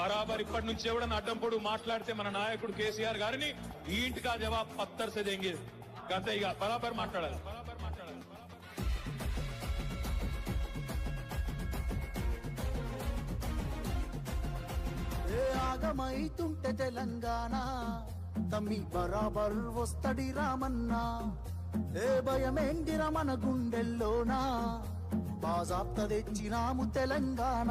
బరాబర్ ఇప్పటి నుంచి ఎవడన్నా అడ్డంపొడు మాట్లాడితే మన నాయకుడు కేసీఆర్ గారిని ఈ ఇంటికా జవాబ్ పత్తర్ సే దేంగే. గంతే ఇక బరాబర్ మాట్లాడాలి. బరాబర్ మాట్లాడాలి ఆగమైతుంటే తెలంగాణ తమ్మి బరాబర్ వస్తడి రామన్నా. ఏ భయమేందిర మన గుండెల్లోనా బాజాప్త తెచ్చినాము తెలంగాణ.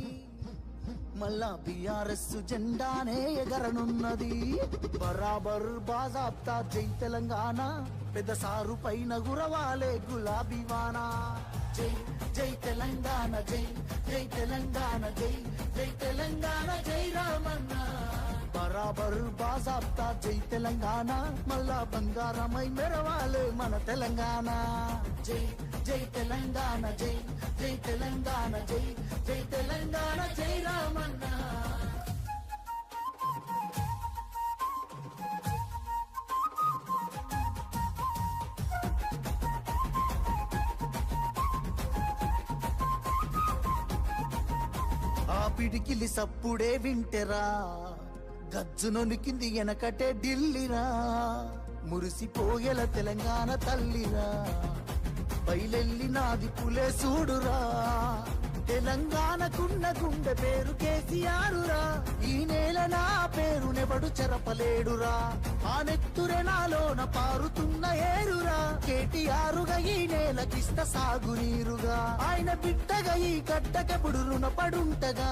మళ్ళా బిఆర్ఎస్ జెండానే ఎగరనున్నది. బరాబర్ బాజాప్తా జై తెలంగాణ. పెద్ద సారు పైన గురవాలే గులాబీ వానా. జై జై తెలంగాణ జై జై తెలంగాణ జై జై తెలంగాణ జై రామన్నా. బరాబర్ బాజాప్తా జై తెలంగాణ. మళ్ళా బంగారమై మెరవాలి మన తెలంగాణ. జై జై తెలంగాణ జై జై తెలంగాణ జై జై తెలంగాణ జై రామన్న. ఆ పిడికిలి సప్పుడే వింటెరా. గజ్జునొనికింది వెనకటే ఢిల్లీరా. మురిసిపోయేల తెలంగాణ తల్లిరా. బయలెల్లి నాది పులే చూడురా తెలంగాణకున్న గుండె పేరు కేసీఆరురా. ఈ నేల నా పేరునెవడు చెరపలేడురా. ఆ నెత్తురె నాలోన పారుతున్న ఏరురా. కేటీఆరుగా ఈ నేలకిష్ట సాగునీరుగా. ఆయన బిడ్డగా ఈ గడ్డకెప్పుడు రుణపడుంటగా.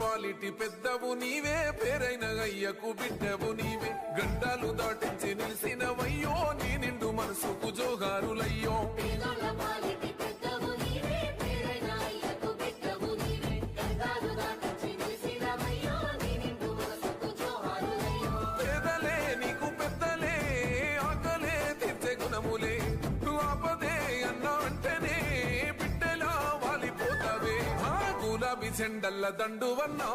పేదొల్ల పాలిటి పెద్దవు నీవే పేరైన అయ్యకు బిడ్డవు నీవే. గంటలు దాటించి నిలిసినవయ్యో నీ నిండు మనసుకు జోగారులయ్యో చెండల్ల దండువన్నా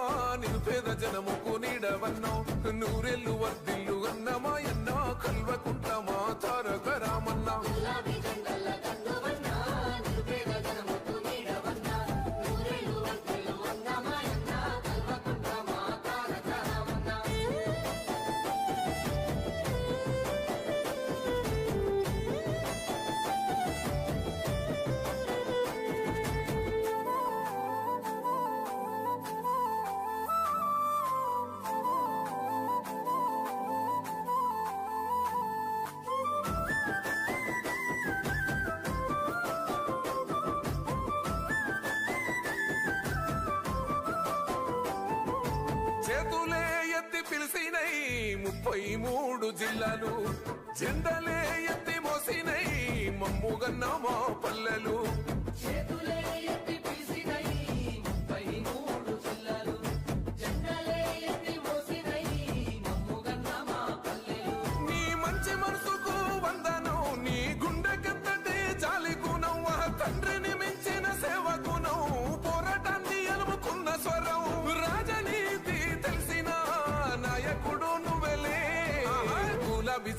నిరుపేద జనముకు నీడవన్నా నూరెళ్ళు వర్దిల్లు అన్నమాయన్న కల్వకుంటమా ముప్పై మూడు జిల్లాలు జెండలే ఎత్తి మోసినై మమ్ముగన్న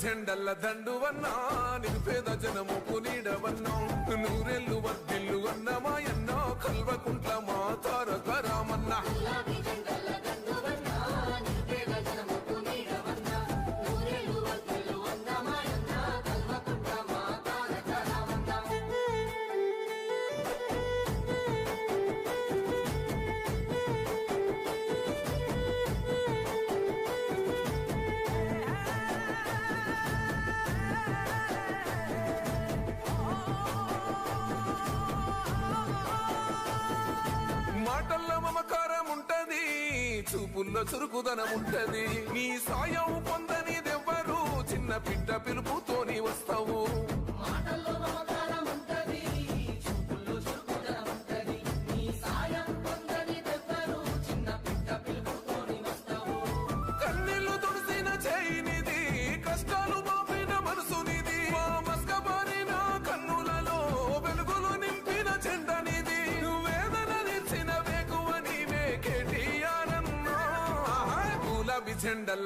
జెండల్ల దండువన్నా నిరుపేద జనము పునీడవన్నా నూరెల్లు వర్దిల్లు అన్నమాయన్నా మాయన్న చూపుల్లో చురుకుదనం ఉంటది నీ సాయం పొందనిదెవ్వరు చిన్న పిట్ట పిలుపుతోని వస్తావు.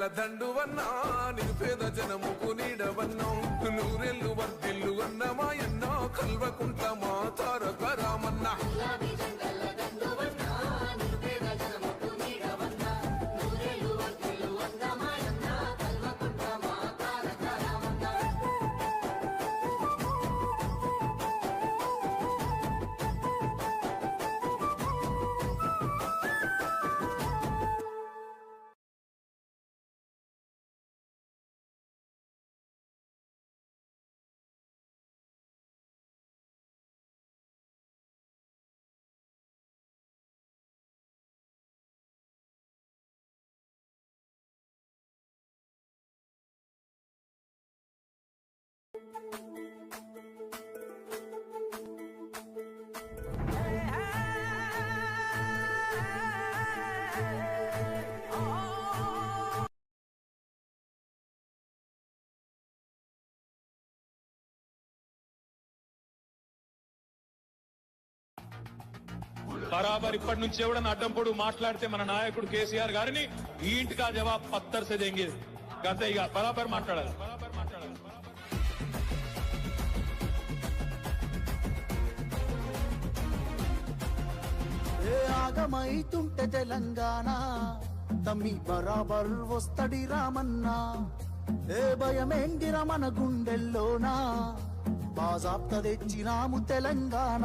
దండువన్నా నిరుపేద జనముకు నీడవన్నా నూరెల్లు వర్దిల్లు బరాబర్ ఇప్పటి నుంచి ఎవడన్నా అడ్డం పొడు మాట్లాడితే మన నాయకుడు కేసీఆర్ గారిని ఈ ఇంటికా జవాబ్ పత్తర్ సే దేంగే గంతే ఇక బరాబర్ మాట్లాడాలి. ఆగమైతుంటే తెలంగాణ? తమ్మి బరాబర్ వస్తడి రామన్నా. ఏ భయమేందిర మన గుండెల్లోనా? బాజాప్త తెచ్చినాము తెలంగాణ.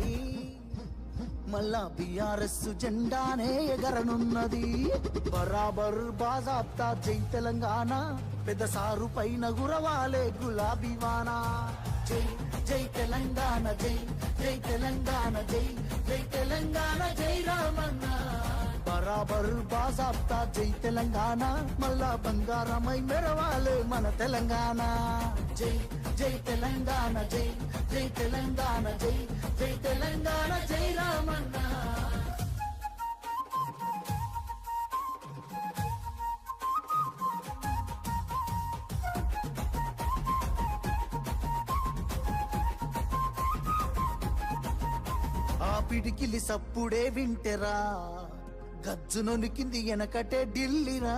మళ్ళా బీఆర్ఎస్ జెండానే ఎగరనున్నది. బరాబర్ బాజాబ్తా జై తెలంగాణ పెద్ద సారు పైన గురవాలే గులాబీ వానా. జై జై తెలంగాణ జై జై తెలంగాణ జై జై తెలంగాణ జై రామన్నా. బరాబర్ బాజాబ్తా జై తెలంగాణ మళ్ళా బంగారమై మెరవాలి మన తెలంగాణ. జై జై తెలంగాణ జై జై తెలంగాణ జై జై తెలంగాణ జై రామన్న. పిడికిలి సప్పుడే వింటెరా. గజ్జునొనికింది వెనకటే ఢిల్లీరా.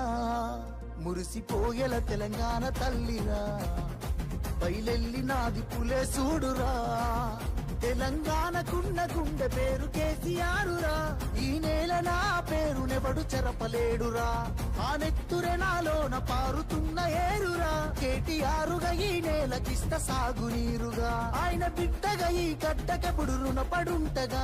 మురిసిపోయేల తెలంగాణ తల్లిరా. బయలెల్లి నాది పులే చూడురా తెలంగాణకున్న గుండె పేరు కేసీఆరురా. ఈ నేల నా పేరునెవడు చెరపలేడురా. ఆ నెత్తురె నాలోన పారుతున్న ఏరురా. కేటీఆరుగా ఈ నేలకిష్ట సాగునీరుగా. ఆయన బిడ్డగా ఈ గడ్డకెప్పుడు రుణపడుంటగా.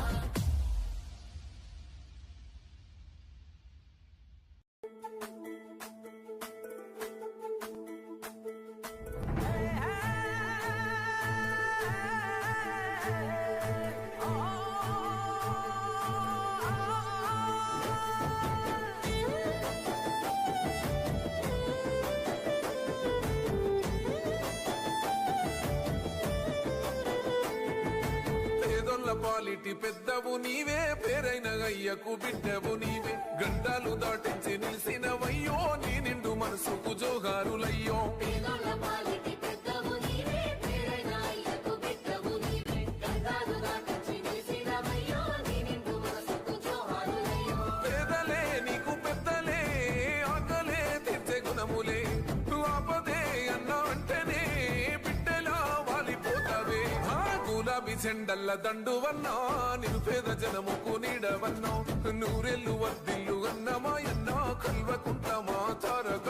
పేదొల్ల పాలిటి పెద్దవు నీవే పేరైన అయ్యకు బిడ్డవు నీవే. గంటలు దాటించి నిలిసినవయ్యో నీ నిండు మనసుకు జోగారులయ్యో ఆ గులాబీ చెండల్ల దండువన్నా నిరుపేద జనముకు నీడవన్నా నూరెల్లు వర్దిల్లు అన్నమా ఎన్నా కల్వకుంటమా తారక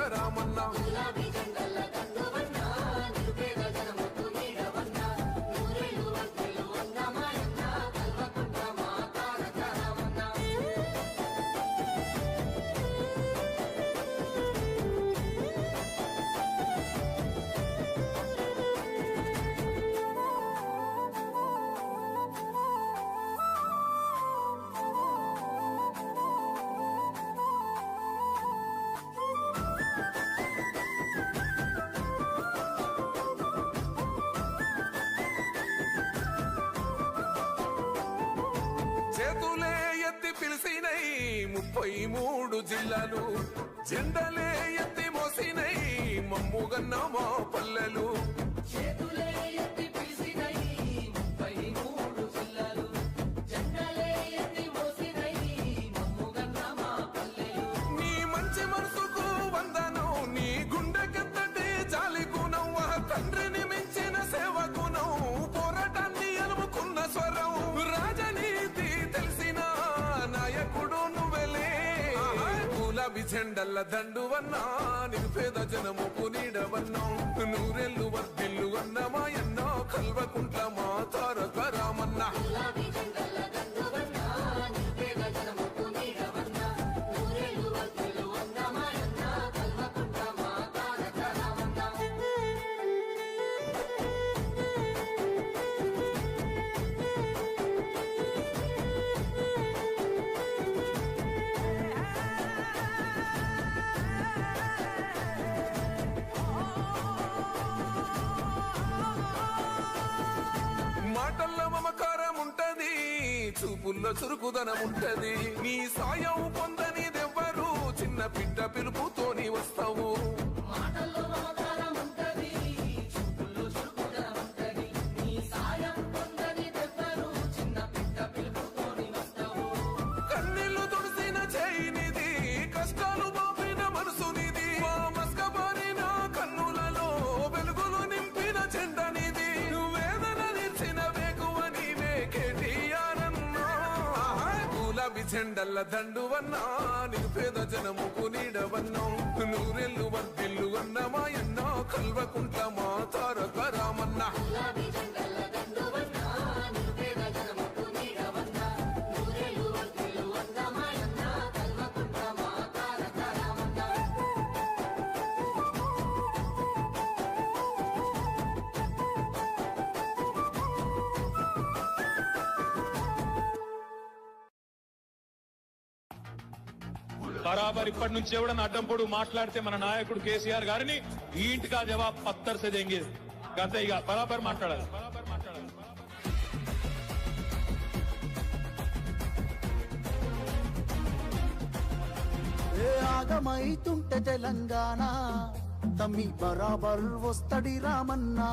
పిలిసినై ముప్పై మూడు జిల్లాలు. జెండలే ఎత్తి మోసినై మమ్ముగన్న మా పల్లెలు. గులాబీ చెండల్ల దండువన్నా నిరుపేద జనముకు నీడవన్నా నూరెల్లు వర్దిల్లు అన్నమా ఎన్నో కల్వకుంట్ల మా తారక చూపుల్లో చురుకుదనముంటది. నీ సాయం పొందనిదెవ్వరు? చిన్న పిట్ట పిలుపుతోని వస్తావు. గులాబీ చెండల్ల దండువన్నా నిరుపేద జనముకు నీడవన్నా నూరెల్లు వర్దిల్లు అన్నమాయన్నా కల్వకుంట మా తారక ఇప్పటి నుంచి ఎవడన్నా అడ్డం పొడు మాట్లాడితే మన నాయకుడు కేసీఆర్ గారిని ఈ ఇంటికి జవాబ్ పత్తర్ సే దేంగే గంతే ఇక. బరాబర్ మాట్లాడాలి. ఏ ఆగమైతుంటే తెలంగాణ? తమ్మి బరాబర్ వస్తడి రామన్నా.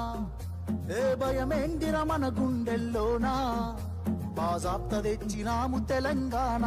ఏ భయమేందిర మన గుండెల్లోనా? బాజాప్త తెచ్చినాము తెలంగాణ.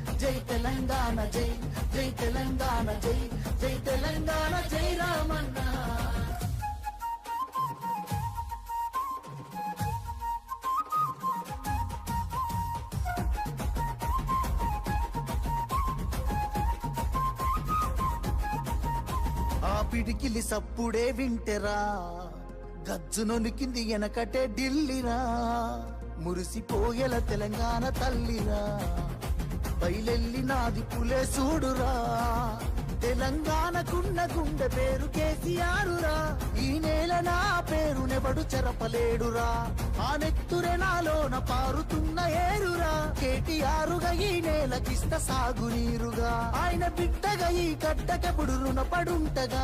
జై తెలంగాణ జై జై తెలంగాణ జై జై తెలంగాణ జై రామన్న. ఆ పిడికిలి సప్పుడే వింటెరా గజ్జునొలికింది వెనకటే ఢిల్లీరా మురిసిపోయేల తెలంగాణ తల్లిరా. బయలెల్లినాది పులే చూడురా తెలంగాణకున్న గుండె పేరు కేసీఆరురా. ఈ నేల నా పేరునెవడు చెరపలేడురా. ఆ నెత్తురే నాలోన పారుతున్న ఏరురా. కేటీఆరుగా ఈ నేలకిస్త సాగునీరుగా. ఆయన బిడ్డగా ఈ గడ్డకెప్పుడు రుణపడుంటగా.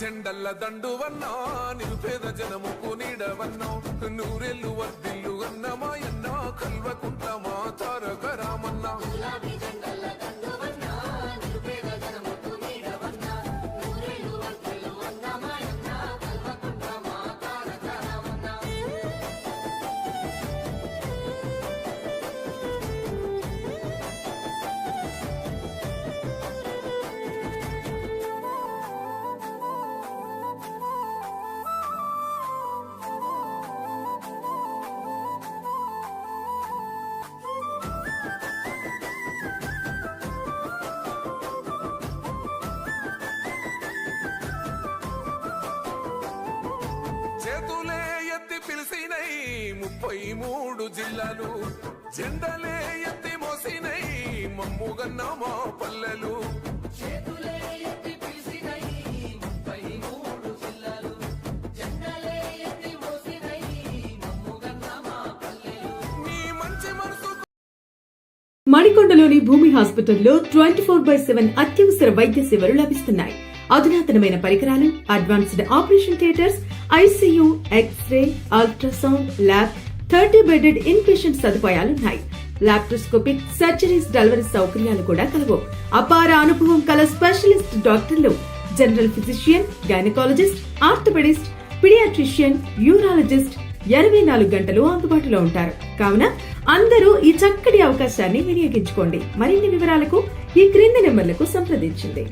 జెండల్ల దండువన్నా నిరుపేద జనముకు నీడవన్నా నూరెల్లు వర్దిల్లు అన్నమా ఎన్నా కల్వకుంట మా తారక రామన్నా. ముప్పై మూడు జిల్లాలు జెండలే ఎత్తి మోసినై మమ్ముగన్న మా పల్లెలు. మణికొండలోని భూమి హాస్పిటల్లో ట్వంటీ ఫోర్ బై సెవెన్ అత్యవసర వైద్య సేవలు లభిస్తున్నాయి. అధునాతనమైన పరికరాలు advanced operation theatres ICU x ray ultrasound lab thirty bedded in patient సదుపాయాలున్నాయి laparoscopic surgeries delivery సౌకర్యాలు కూడా కలవు. అపార అనుభవం కల స్పెషలిస్ట్ డాక్టర్లు general physician gynaecologist orthopaedist paediatrician urologist ఇరవై నాలుగు గంటలు అందుబాటులో ఉంటారు. కావున అందరూ ఈ చక్కటి అవకాశాన్ని వినియోగించుకోండి. మరిన్ని వివరాలకు ఈ క్రింది నెంబర్లకు సంప్రదించండి.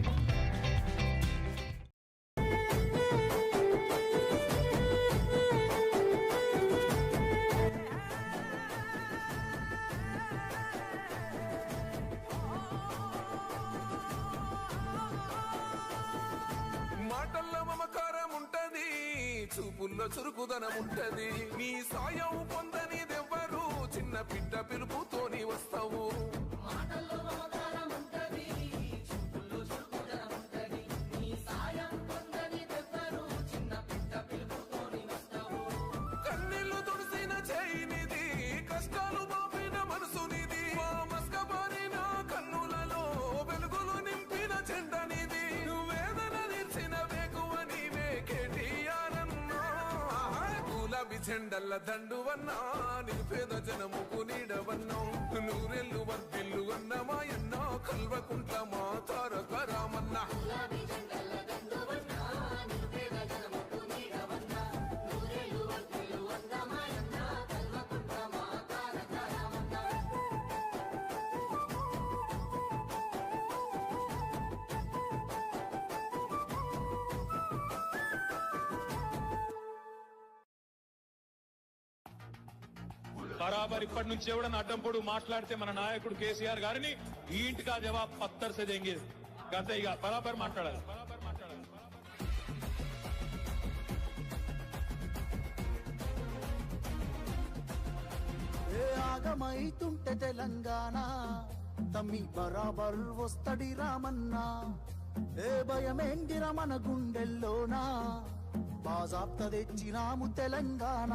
గులాబీ చెండల్ల దండువన్నా పేద జనముకు నీడవన్నా నూరెళ్ళు వర్దిల్లు అన్నమా ఎన్నో కల్వకుంట్ల మా తారక రామన్నా. బరాబర్ ఇప్పటి నుంచి ఎవడన్నా అడ్డం పొడు మాట్లాడితే మన నాయకుడు కేసీఆర్ గారిని ఈ ఇంటికా జవాబ్ పత్తర్ సే దేంగే. గంతే ఇక బరాబర్ మాట్లాడాలి. బరాబర్ మాట్లాడాలి. ఏ ఆగమైతుంటే తెలంగాణ తమ్మి బరాబర్ వస్తడి రామన్నా. ఏ భయమేందిర మన గుండెల్లోనా? బాజాప్త తెచ్చినాము తెలంగాణ.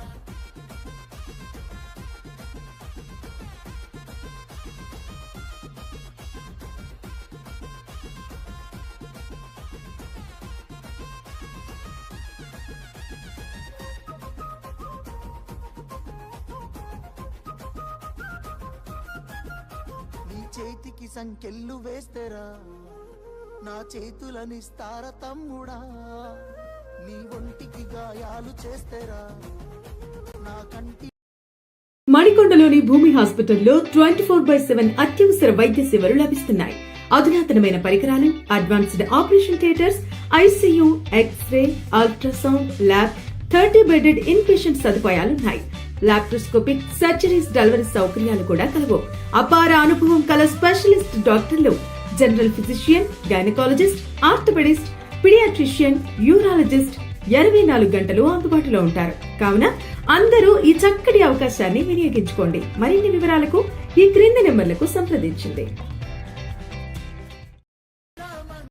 చేతికి సంకెళ్ళు వేస్తేరా? నా చేతులనిస్తార తమ్ముడా? నీ ఒంటికి గాయాలు చేస్తేరా? నా కంటి మణికొండలోని భూమి హాస్పిటల్లో ట్వంటీ ఫోర్ బై సెవెన్ అత్యవసర వైద్య సేవలు లభిస్తున్నాయి. అధునాతనమైన పరికరాలు advanced operation theatres ICU x ray ultrasound lab thirty bedded in patient సదుపాయాలున్నాయి. Laparoscopic surgeries delivery సౌకర్యాలు కూడా కలవు. అపార అనుభవం కల స్పెషలిస్ట్ డాక్టర్లు general physician gynaecologist orthopaedist paediatrician urologist ఇరవై నాలుగు గంటలు అందుబాటులో ఉంటారు. కావున అందరూ ఈ చక్కటి అవకాశాన్ని వినియోగించుకోండి. మరిన్ని వివరాలకు ఈ క్రింది నెంబర్లకు సంప్రదించండి.